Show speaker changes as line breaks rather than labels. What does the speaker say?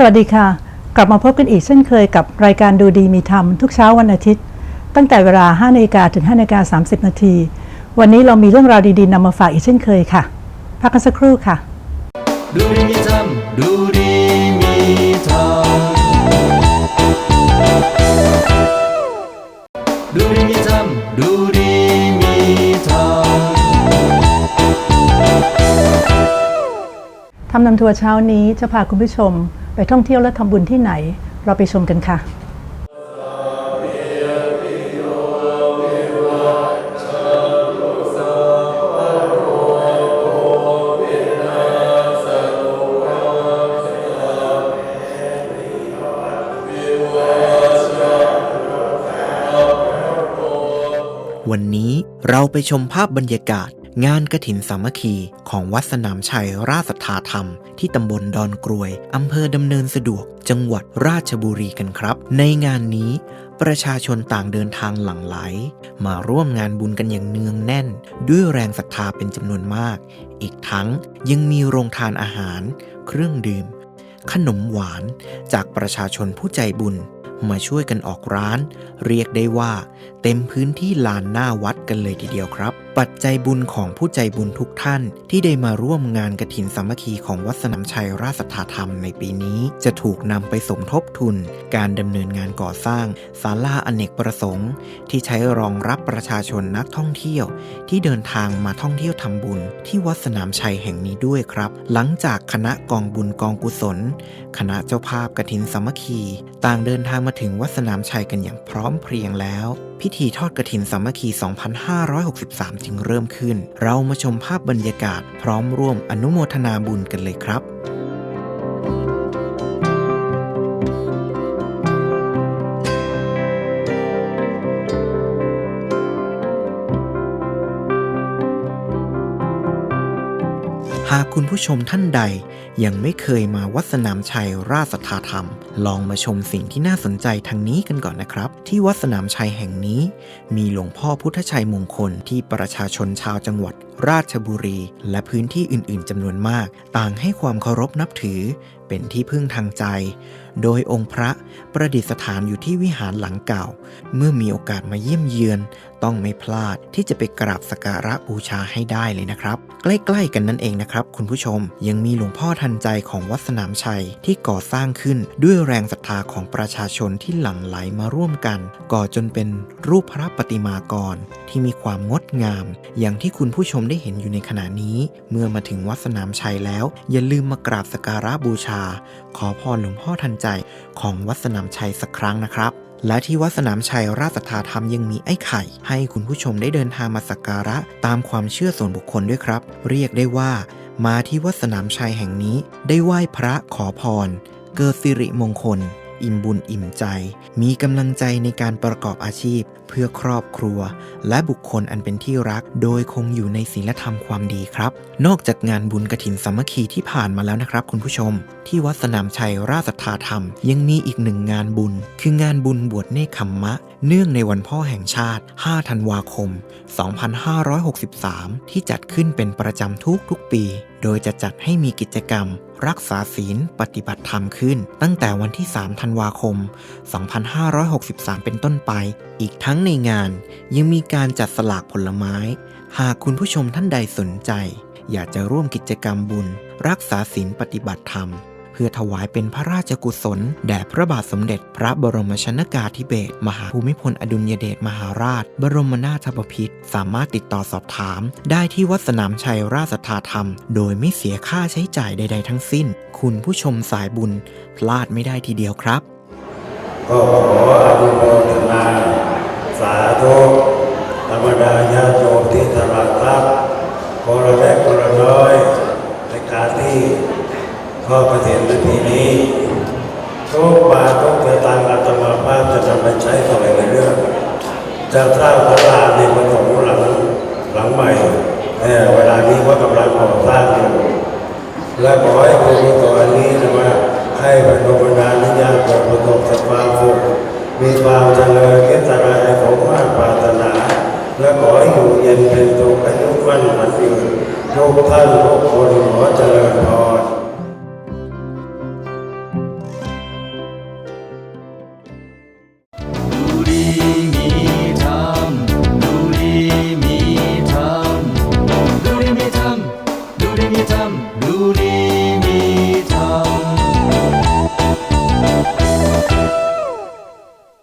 สวัสดีค่ะ กลับมาพบกันอีกเช่นเคยกับรายการดูดีมีธรรมทุกเช้าวันอาทิตย์ ตั้งแต่เวลา5นาฬิกาถึง5นาฬิกา30 นาที วันนี้เรามีเรื่องราวดีๆนำมาฝากอีกเช่นเคยค่ะ พักกันสักครู่ค่ะ
ดูดีมีธรรมดูดีมีธรรมดูดีมีธรรมดูดีมีธรรม
ทำนำทัวร์เช้านี้จะพาคุณผู้ชม ไปท่องเที่ยวและทำบุญที่ไหน เราไปชมกันค่ะ
วันนี้เราไปชมภาพบรรยากาศ งานกระถินสามัคคีของวัดสนามชัยราชสัทธาธรรม ที่ตำบลดอนกรวยอำเภอดำเนินสะดวก จังหวัดราชบุรีกันครับ ในงานนี้ประชาชนต่างเดินทางหลั่งไหล มาร่วมงานบุญกันอย่างเนืองแน่น ด้วยแรงศรัทธาเป็นจำนวนมาก อีกทั้งยังมีโรงทานอาหาร เครื่องดื่ม ขนมหวานจากประชาชนผู้ใจบุญมาช่วยกันออกร้าน เรียกได้ว่า เต็มพื้นที่ลานหน้าวัดกันเลยทีเดียวครับ ปัจจัยบุญของผู้ใจบุญทุกท่านที่ได้มาร่วมงานกระถินสามัคคีของวัดสนามชัยราชสัทธาธรรมในปีนี้ จะถูกนำไปสมทบทุน การดำเนินงานก่อสร้างศาลาอเนกประสงค์ ที่ใช้รองรับประชาชนนักท่องเที่ยว ที่เดินทางมาท่องเที่ยวทำบุญ ที่วัดสนามชัยแห่งนี้ด้วยครับ หลังจากคณะกองบุญกองกุศล คณะเจ้าภาพกฐินสามัคคี ต่างเดินทางมาถึงวัดสนามชัยกันอย่างพร้อมเพรียงแล้ว พิธีทอดกระถินสามัคคี 2563 จึงเริ่มขึ้น เรามาชมภาพบรรยากาศพร้อมร่วมอนุโมทนาบุญกันเลยครับ หากคุณผู้ชมท่านใด ยังไม่เคยมาวัดสนามชัยราชสัทธาธรรม ลองมาชมสิ่งที่น่าสนใจทางนี้กันก่อนนะครับ ที่วัดสนามชัยแห่งนี้ มีหลวงพ่อพุทธชัยมงคลที่ประชาชนชาวจังหวัด ราชบุรี และพื้นที่อื่น ๆจำนวนมาก ต่างให้ความเคารพนับถือ เป็นที่พึ่งทางใจ โดยองค์พระประดิษฐานอยู่ที่วิหารหลังเก่า เมื่อมีโอกาสมาเยี่ยมเยือน ต้องไม่พลาดที่จะไปกราบสักการะบูชาให้ได้เลยนะครับ ใกล้ๆกันนั่นเองนะครับ คุณผู้ชมยังมีหลวงพ่อทันใจของวัดสนามชัยที่ก่อสร้างขึ้นด้วยแรงศรัทธาของประชาชนที่หลั่งไหลมาร่วมกัน ก่อจนเป็นรูปพระประติมากร ที่มีความงดงาม อย่างที่คุณผู้ชมได้เห็นอยู่ในขณะนี้ เมื่อมาถึงวัดสนามชัยแล้ว อย่าลืมมากราบสักการะบูชา ขอพรหลวงพ่อทันใจของวัดสนามชัยสักครั้งนะครับ และที่วัดสนามชัยราชสัทธาธรรมยังมีไอ้ไข่ ให้คุณผู้ชมได้เดินทางมาสักการะตามความเชื่อส่วนบุคคลด้วยครับ เรียกได้ว่า มาที่วัดสนามชัยแห่งนี้ ได้ไหว้พระขอพร เกิดสิริมงคล อิ่มบุญอิ่มใจ มีกำลังใจในการประกอบอาชีพ เพื่อครอบครัว และบุคคลอันเป็นที่รัก โดยคงอยู่ในศีลธรรมความดีครับ นอกจากงานบุญกระถินสามัคคีที่ผ่านมาแล้วนะครับ คุณผู้ชม ที่วัดสนามชัยราชสัทธาธรรม ยังมีอีกหนึ่งงานบุญ คืองานบุญบวชเนคขมมะ เนื่องในวันพ่อแห่งชาติ 5 ธันวาคม 2563 ที่จัดขึ้นเป็นประจำทุกทุกปี โดยจะจัดให้มีกิจกรรม รักษาศีลปฏิบัติธรรมขึ้น ตั้งแต่วันที่ 3 ธันวาคม 2563 เป็นต้นไป อีกทั้งในงานยังมีการจัดสลากผลไม้ หากคุณผู้ชมท่านใดสนใจ อยากจะร่วมกิจกรรมบุญ รักษาศีลปฏิบัติธรรม พื่อถวายเป็นพระราชกุศล แด่พระบาทสมเด็จ พระบรมชนกาธิเบศมหาภูมิพลอดุลยเดชมหาราช บรมนาถบพิตรสามารถติดต่อสอบถาม ได้ที่วัดสนามชัยราชธาธรรม โดยไม่เสียค่าใช้จ่ายใด ๆ ทั้งสิ้น คุณผู้ชมสายบุญ พลาดไม่ได้ทีเดียวครับ
ก็ขออนุโมทนาสาธุธรรมดาญาโยมที่ตราดครับขอเราได้ ก็ประเทศนาทีนี้ทุกบาททุกสตังค์อาตมาภาพจะนำไปใช้ต่อในเรื่องจะสร้างศาลาในประตูหลังหลังใหม่เวลานี้ว่ากำลังก่อสร้างอยู่และขอให้ผู้ที่ตัวอันนี้นะว่าให้บรรดบรรดานิยามเกิดประสบความสุขมีความเจริญเกิดสลายของความปราตถนา และขอให้อยู่เย็นเป็นตุกอายุวันขวัญยืนทุกท่านทุกคนขอเจริญ